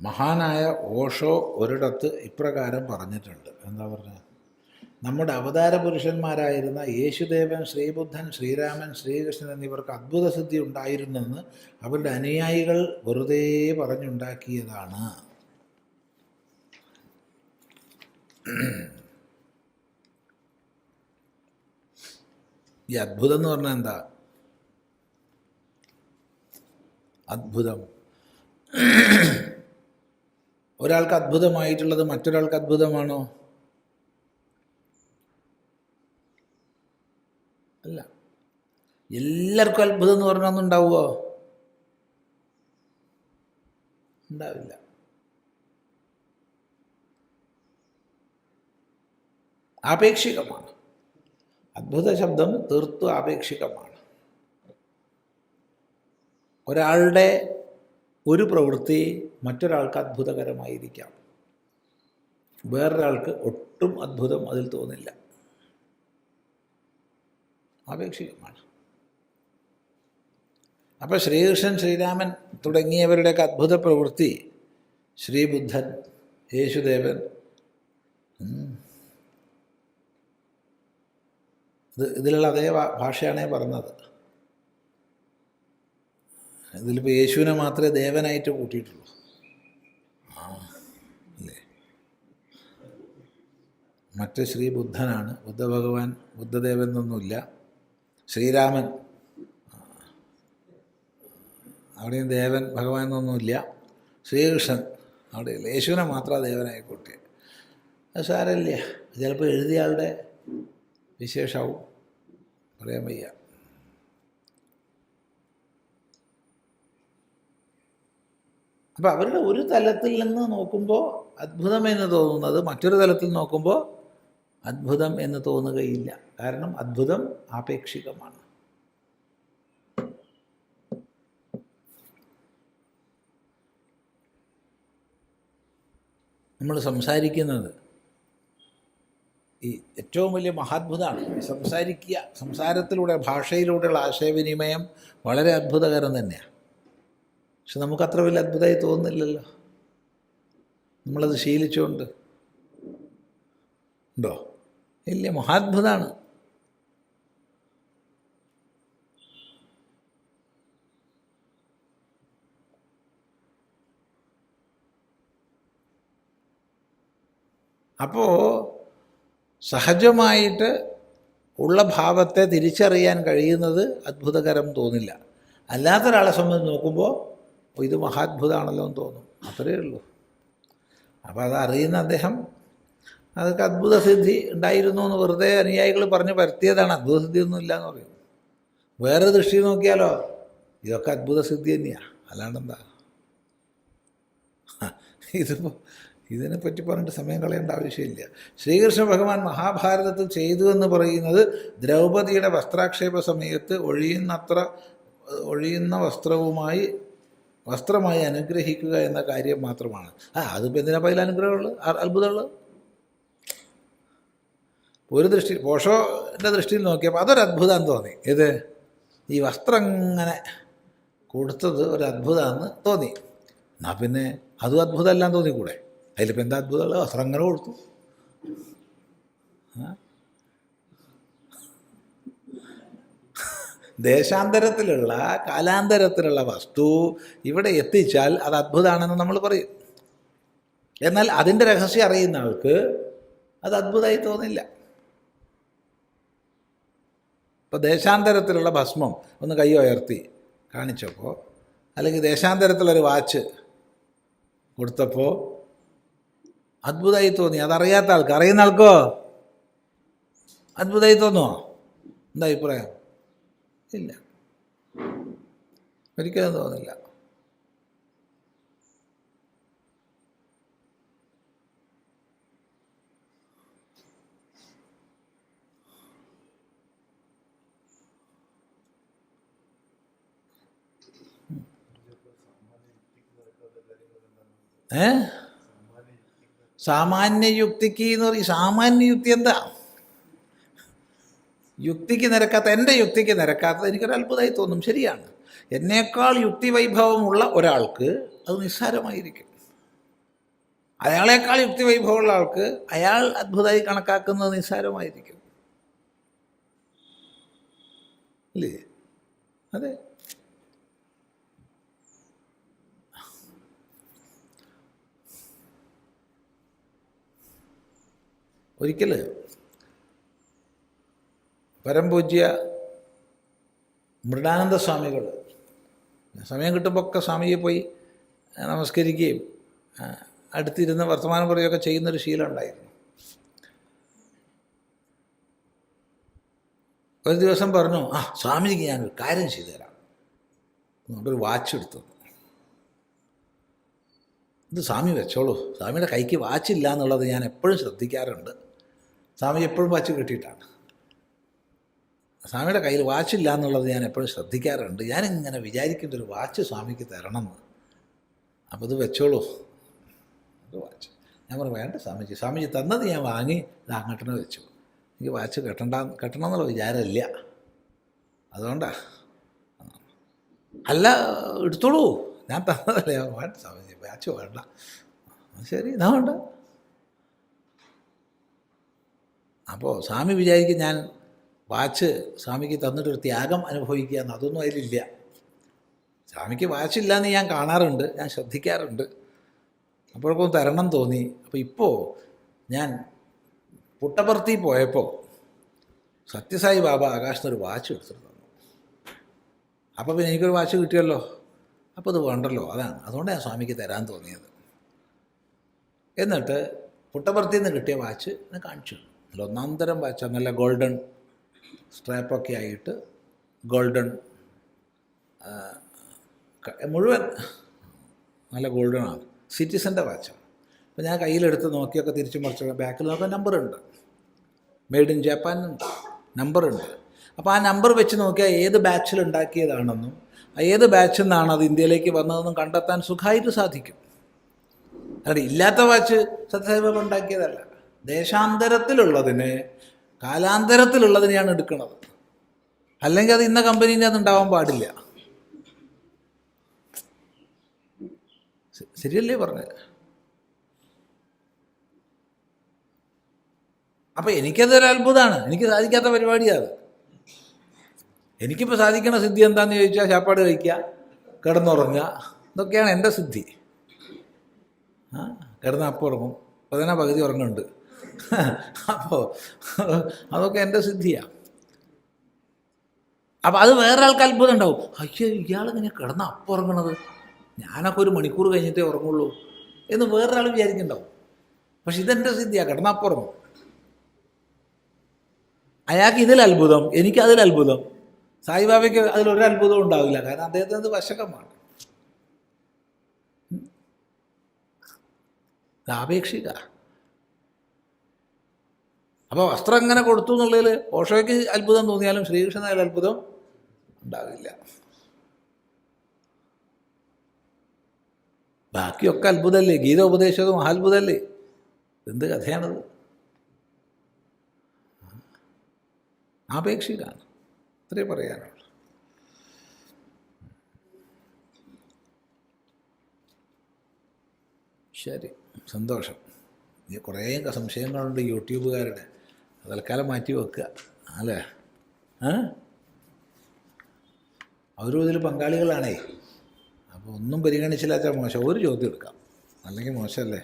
മഹാനായ ഓഷോ ഒരിടത്ത് ഇപ്രകാരം പറഞ്ഞിട്ടുണ്ട്. എന്താ പറഞ്ഞത് നമ്മുടെ അവതാര പുരുഷന്മാരായിരുന്ന യേശുദേവൻ ശ്രീബുദ്ധൻ ശ്രീരാമൻ ശ്രീകൃഷ്ണൻ എന്നിവർക്ക് അത്ഭുത സിദ്ധി ഉണ്ടായിരുന്നെന്ന് അവരുടെ അനുയായികൾ വെറുതെ പറഞ്ഞുണ്ടാക്കിയതാണ്. ഈ അത്ഭുതം എന്ന് പറഞ്ഞാൽ എന്താ? അദ്ഭുതം ഒരാൾക്ക് അത്ഭുതമായിട്ടുള്ളത് മറ്റൊരാൾക്ക് അത്ഭുതമാണോ? അല്ല. എല്ലാവർക്കും അത്ഭുതം എന്ന് പറഞ്ഞാൽ ഒന്നും ഉണ്ടാവുമോ ഉണ്ടാവില്ല. ആപേക്ഷികമാണ്. അത്ഭുത ശബ്ദം തീർത്തും ആപേക്ഷികമാണ്. ഒരാളുടെ ഒരു പ്രവൃത്തി മറ്റൊരാൾക്ക് അത്ഭുതകരമായിരിക്കാം. വേറൊരാൾക്ക് ഒട്ടും അത്ഭുതം അതിൽ തോന്നില്ല. ആപേക്ഷികമാണ്. അപ്പോൾ ശ്രീകൃഷ്ണൻ ശ്രീരാമൻ തുടങ്ങിയവരുടെയൊക്കെ അത്ഭുത പ്രവൃത്തി ശ്രീബുദ്ധൻ യേശുദേവൻ ഇത് ഇതിലുള്ള അതേ ഭാഷയാണേ പറഞ്ഞത്. ഇതിലിപ്പോൾ യേശുവിനെ മാത്രമേ ദേവനായിട്ട് കൂട്ടിയിട്ടുള്ളൂ. അല്ലേ? മറ്റ് ശ്രീ ബുദ്ധനാണ്. ബുദ്ധഭഗവാൻ ബുദ്ധദേവൻ എന്നൊന്നുമില്ല ശ്രീരാമൻ. അവിടെയും ദേവൻ ഭഗവാൻ എന്നൊന്നുമില്ല ശ്രീകൃഷ്ണൻ അവിടെയില്ല. യേശുവിനെ മാത്രം ദേവനായി കൂട്ടിയത് അത് സാരമില്ല. ചിലപ്പോൾ എഴുതിയ ആളുടെ വിശേഷവും. പറയാൻ വയ്യ. അപ്പോൾ അവരുടെ ഒരു തലത്തിൽ നിന്ന് നോക്കുമ്പോൾ അത്ഭുതം എന്ന് തോന്നുന്നത് മറ്റൊരു തലത്തിൽ നോക്കുമ്പോൾ അത്ഭുതം എന്ന് തോന്നുകയില്ല. കാരണം അത്ഭുതം ആപേക്ഷികമാണ്. നമ്മൾ സംസാരിക്കുന്നത് ഈ ഏറ്റവും വലിയ മഹാത്ഭുതമാണ് സംസാരിക്കുക സംസാരത്തിലൂടെ ഭാഷയിലൂടെയുള്ള ആശയവിനിമയം വളരെ അത്ഭുതകരം തന്നെയാണ്. പക്ഷെ നമുക്ക് അത്ര വലിയ അത്ഭുതമായി തോന്നുന്നില്ലല്ലോ. നമ്മളത് ശീലിച്ചുകൊണ്ട്. ഉണ്ടോ? ഇല്ല മഹാത്ഭുതമാണ് അപ്പോൾ സഹജമായിട്ട് ഉള്ള ഭാവത്തെ തിരിച്ചറിയാൻ കഴിയുന്നത് അത്ഭുതകരം തോന്നില്ല. അല്ലാത്തൊരാളെ സംബന്ധിച്ച് നോക്കുമ്പോൾ "ഓ, ഇത് മഹാത്ഭുതമാണല്ലോ എന്ന് തോന്നും. അത്രയേ ഉള്ളൂ. അപ്പോൾ അത് അറിയുന്ന അദ്ദേഹം അതൊക്കെ അത്ഭുത സിദ്ധി ഉണ്ടായിരുന്നു എന്ന് വെറുതെ അനുയായികൾ പറഞ്ഞ് പരത്തിയതാണ്. അത്ഭുത സിദ്ധി ഒന്നും ഇല്ല എന്ന് പറയും വേറെ ദൃഷ്ടി നോക്കിയാലോ? ഇതൊക്കെ അത്ഭുത സിദ്ധി തന്നെയാണ് അല്ലാണ്ടെന്താ ഇതിപ്പോൾ ഇതിനെപ്പറ്റി പറഞ്ഞിട്ട് സമയം കളയേണ്ട ആവശ്യമില്ല. ശ്രീകൃഷ്ണ ഭഗവാൻ മഹാഭാരതത്തിൽ ചെയ്തു എന്ന് പറയുന്നത് ദ്രൗപദിയുടെ വസ്ത്രാക്ഷേപ സമയത്ത് ഒഴിയുന്നത്ര ഒഴിയുന്ന വസ്ത്രവുമായി വസ്ത്രമായി അനുഗ്രഹിക്കുക എന്ന കാര്യം മാത്രമാണ്. ആ അതിപ്പോൾ എന്തിനാ പതിൽ അനുഗ്രഹമുള്ളത്? അത്ഭുതമുള്ളത്? ഒരു ദൃഷ്ടി പോഷോന്റെ ദൃഷ്ടിയിൽ നോക്കിയപ്പോൾ അതൊരു അത്ഭുതം തോന്നി. ഇത് ഈ വസ്ത്രം ഇങ്ങനെ കൊടുത്തത് ഒരു അത്ഭുതമാണെന്ന് തോന്നി. എന്നാൽ പിന്നെ അതും അത്ഭുതമല്ലാന്ന് തോന്നിക്കൂടെ? അതിലിപ്പോൾ എന്താ അത്ഭുതമുള്ളത്? വസ്ത്രം അങ്ങനെ കൊടുത്തു ആ? ദേശാന്തരത്തിലുള്ള കാലാന്തരത്തിലുള്ള വസ്തു ഇവിടെ എത്തിച്ചാൽ അത് അത്ഭുതമാണെന്ന് നമ്മൾ പറയും. എന്നാൽ അതിന്റെ രഹസ്യം അറിയുന്ന ആൾക്ക് അത് അത്ഭുതമായി തോന്നില്ല. ഇപ്പോൾ ദേശാന്തരത്തിലുള്ള ഭസ്മം ഒന്ന് കൈ ഉയർത്തി കാണിച്ചപ്പോൾ അല്ലെങ്കിൽ ദേശാന്തരത്തിലൊരു വാച്ച് കൊടുത്തപ്പോൾ അത്ഭുതമായി തോന്നി. അതറിയാത്ത ആൾക്ക് അറിയുന്ന ആൾക്കോ? അത്ഭുതമായി തോന്നുമോ എന്താ അഭിപ്രായം? ഇല്ല. ഒരിക്കലും തോന്നില്ല. സാമാന്യ യുക്തിക്ക് എന്ന് പറയും സാമാന്യ യുക്തി എന്താ? യുക്തിക്ക് നിരക്കാത്ത എന്റെ യുക്തിക്ക് നിരക്കാത്തത് എനിക്കൊരു അത്ഭുതമായി തോന്നും. ശരിയാണ്. എന്നേക്കാൾ യുക്തി വൈഭവമുള്ള ഒരാൾക്ക് അത് നിസ്സാരമായിരിക്കും. അയാളേക്കാൾ യുക്തി വൈഭവമുള്ള ആൾക്ക് അയാൾ അത്ഭുതമായി കണക്കാക്കുന്നത് നിസ്സാരമായിരിക്കും. അല്ലേ അതെ. ഒരിക്കൽ പരംപൂജ്യ മൃഡാനന്ദ സ്വാമികൾ. സമയം കിട്ടുമ്പോൾ ഒക്കെ സ്വാമിയെ പോയി നമസ്കരിക്കുകയും അടുത്തിരുന്ന് വർത്തമാനം പറയുകയൊക്കെ ചെയ്യുന്നൊരു ശീലം ഉണ്ടായിരുന്നു. ഒരു ദിവസം പറഞ്ഞു ആ സ്വാമിജിക്ക് ഞാനൊരു കാര്യം ചെയ്തു തരാം ഒരു വാച്ച് എടുത്തു. ഇത് സ്വാമി വെച്ചോളൂ. സ്വാമിയുടെ കൈക്ക് വാച്ചില്ല എന്നുള്ളത് ഞാൻ എപ്പോഴും ശ്രദ്ധിക്കാറുണ്ട്. സ്വാമി എപ്പോഴും വാച്ച് കിട്ടിയിട്ടാണ്. സ്വാമിയുടെ കയ്യിൽ വാച്ചില്ല എന്നുള്ളത് ഞാൻ എപ്പോഴും ശ്രദ്ധിക്കാറുണ്ട്. ഞാനിങ്ങനെ വിചാരിക്കേണ്ട ഒരു വാച്ച് സ്വാമിക്ക് തരണം അപ്പോൾ ഇത് വെച്ചോളൂ. ഒരു വാച്ച് ഞാൻ പറഞ്ഞു വേണ്ട സ്വാമിജി. സ്വാമിജി തന്നത് ഞാൻ വാങ്ങി ഇത് അങ്ങോട്ടിനെ വെച്ചു. എനിക്ക് വാച്ച് കെട്ടണ്ട കെട്ടണം എന്നുള്ള വിചാരമില്ല. അതുകൊണ്ടാ. അല്ല എടുത്തോളൂ. ഞാൻ തന്നതല്ലേ. വേണ്ട സ്വാമിജി വാച്ച് വേണ്ട. ശരി ഇതാ വേണ്ട. അപ്പോൾ സ്വാമി വിചാരിക്കും ഞാൻ വാച്ച് സ്വാമിക്ക് തന്നിട്ടൊരു ത്യാഗം അനുഭവിക്കുക എന്ന് അതൊന്നും അതിലില്ല. സ്വാമിക്ക് വാച്ചില്ല എന്ന് ഞാൻ കാണാറുണ്ട് ഞാൻ ശ്രദ്ധിക്കാറുണ്ട്. അപ്പോഴൊക്കെ തരണം തോന്നി. അപ്പോൾ ഇപ്പോൾ ഞാൻ പുട്ടപർത്തി പോയപ്പോൾ സത്യസായി ബാബ ആകാശത്ത് ഒരു വാച്ച് എടുത്തിട്ട് തന്നു. അപ്പോൾ പിന്നെ എനിക്കൊരു വാച്ച് കിട്ടിയല്ലോ. അപ്പോൾ അത് വേണ്ടല്ലോ അതാണ്. അതുകൊണ്ട് ഞാൻ സ്വാമിക്ക് തരാൻ തോന്നിയത്. എന്നിട്ട് പുട്ടപ്പുറത്തിൽ നിന്ന് കിട്ടിയ വാച്ച് ഞാൻ കാണിച്ചു. നല്ല ഒന്നാം തരം വാച്ച് നല്ല ഗോൾഡൻ സ്ട്രാപ്പൊക്കെ ആയിട്ട് ഗോൾഡൻ മുഴുവൻ നല്ല ഗോൾഡൻ ആണ് സിറ്റിസന്റെ വാച്ചാണ് അപ്പോൾ ഞാൻ കയ്യിലെടുത്ത് നോക്കിയൊക്കെ തിരിച്ചു മറിച്ച് ബാക്കിൽ നോക്കാൻ നമ്പറുണ്ട്. മെയ്ഡ് ഇൻ ജപ്പാൻ നമ്പറുണ്ട്. അപ്പോൾ ആ നമ്പർ വെച്ച് നോക്കിയാൽ ഏത് ബാച്ചിൽ ഉണ്ടാക്കിയതാണെന്നും ഏത് ബാച്ചിൽ നിന്നാണ് അത് ഇന്ത്യയിലേക്ക് വന്നതെന്നും കണ്ടെത്താൻ സുഖമായിട്ട് സാധിക്കും. അല്ലാതെ ഇല്ലാത്ത വാച്ച് സത്യസായിബാബ ഉണ്ടാക്കിയതല്ല. ദേശാന്തരത്തിലുള്ളതിനെ കാലാന്തരത്തിലുള്ളതിനെയാണ് എടുക്കുന്നത് അല്ലെങ്കിൽ അത് ഇന്ന കമ്പനീന്റെ അത് ഉണ്ടാവാൻ പാടില്ല. ശരിയല്ലേ പറഞ്ഞത്? അപ്പം എനിക്കതൊരു അത്ഭുതമാണ് എനിക്ക് സാധിക്കാത്ത പരിപാടിയാണ് എനിക്കിപ്പോൾ സാധിക്കണ സിദ്ധി എന്താണെന്ന് ചോദിച്ചാൽ ചാപ്പാട് കഴിക്കുക കിടന്നുറങ്ങുക. ഇതൊക്കെയാണ് എന്റെ സിദ്ധി. ആ കിടന്ന് അപ്പം ഉറങ്ങും അപ്പോൾ തന്നെ പകുതി ഉറങ്ങുന്നുണ്ട്. അപ്പോൾ അതൊക്കെ എന്റെ സിദ്ധിയാണ് അപ്പോൾ അത് വേറെ ആൾക്ക് അത്ഭുതം ഉണ്ടാവും അയ്യോ ഇയാളിങ്ങനെ കിടന്ന് അപ്പം ഉറങ്ങണത്. ഞാനൊക്കെ ഒരു മണിക്കൂർ കഴിഞ്ഞിട്ടേ ഉറങ്ങുള്ളൂ എന്ന് വേറൊരാൾ വിചാരിക്കുന്നുണ്ടാവും. പക്ഷെ ഇതെന്റെ സിദ്ധിയാണ് കിടന്ന് അപ്പം ഉറങ്ങും. അയാൾക്ക് ഇതിൽ അത്ഭുതം എനിക്ക് അതിൽ അത്ഭുതം. സായിബാബയ്ക്ക് അതിലൊരു അത്ഭുതവും ഉണ്ടാവില്ല കാരണം അദ്ദേഹത്തിന് അത് വശകമാണ്. അപേക്ഷിക്കാം അപ്പോൾ വസ്ത്രം എങ്ങനെ കൊടുത്തു എന്നുള്ളതിൽ ഓഷോയ്ക്ക് അത്ഭുതം തോന്നിയാലും ശ്രീകൃഷ്ണൻ അതിൽ അത്ഭുതം ഉണ്ടാവില്ല ബാക്കിയൊക്കെ അത്ഭുതമല്ലേ ഗീത ഉപദേശവും മഹാത്ഭുതമല്ലേ എന്ത് കഥയാണത് ആപേക്ഷികാണ് അത്രേ പറയാനുള്ളൂ. ശരി. സന്തോഷം. കുറേ സംശയങ്ങളുണ്ട് യൂട്യൂബുകാരുടെ. തൽക്കാലം മാറ്റി വെക്കുക. അല്ലേ? അവരും ഇതിൽ പങ്കാളികളാണേ. അപ്പോൾ ഒന്നും പരിഗണിച്ചില്ലാത്ത മോശം. ഒരു ചോദ്യം എടുക്കാം. അല്ലെങ്കിൽ മോശമല്ലേ?